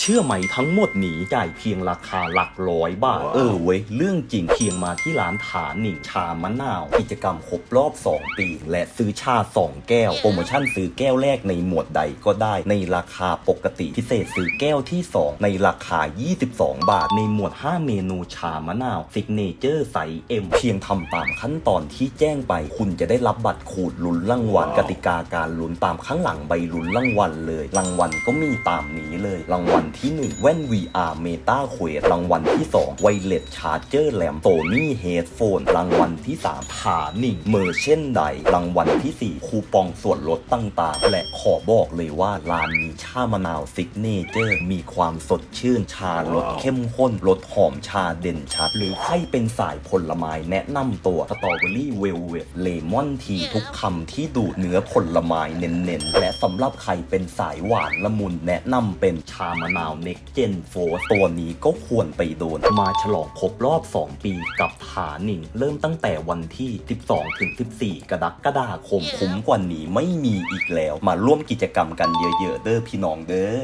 เชื่อไหมทั้งหมดนี้จ่ายเพียงราคาหลักร้อยบาท เออเว้ย เรื่องจริงเพียงมาที่ร้านถาหนิงชามะนาว กิจกรรมครบรอบ 2 ปี และซื้อชา 2 แก้ว โปรโมชั่นซื้อแก้วแรกในหมวดใดก็ได้ในราคาปกติ พิเศษซื้อแก้วที่ 2 ในราคา 22 บาท ในหมวด 5 เมนูชามะนาวซิกเนเจอร์ไซส์เอ็มเพียงทำตามขั้นตอนที่แจ้งไป คุณจะได้รับบัตรขูดลุ้นรางวัลกติกาการลุ้นตามข้างหลังใบลุ้นรางวัลเลยรางวัลก็มีตามนี้เลยรางวัลที่ 1 แว่น VR Meta Quest รางวัลที่ 2 Wireless Charger Lamp Sony Headphone รางวัลที่3ถาหนิงเมอร์เช่นใด รางวัลที่ 4 คูปองส่วนลดต่างๆ และขอบอกเลยว่าร้านนี้ชามะนาวซิกเนเจอร์มีความสดชื่นชารสเข้มข้นรสหอมชาเด่นชัด หรือใครเป็นสายผลไม้แนะนำตัวสตรอเบอรี่เวลเวทเลมอนทีทุกคำที่ดูดเนื้อผลไม้เน้นๆ และสำหรับใครเป็นสายหวานละมุนแนะนำเป็นชามะนาวเน็กเจนโฟตัวนี้ก็ควรไปโดน มาฉลองครบรอบ 2 ปีกับฐาหนิง เริ่มตั้งแต่วันที่ 12 ถึง 14 กรกฎาคมคุ้มกว่านี้ไม่มีอีกแล้ว มาร่วมกิจกรรมกันเยอะๆ เด้อพี่น้องเด้อ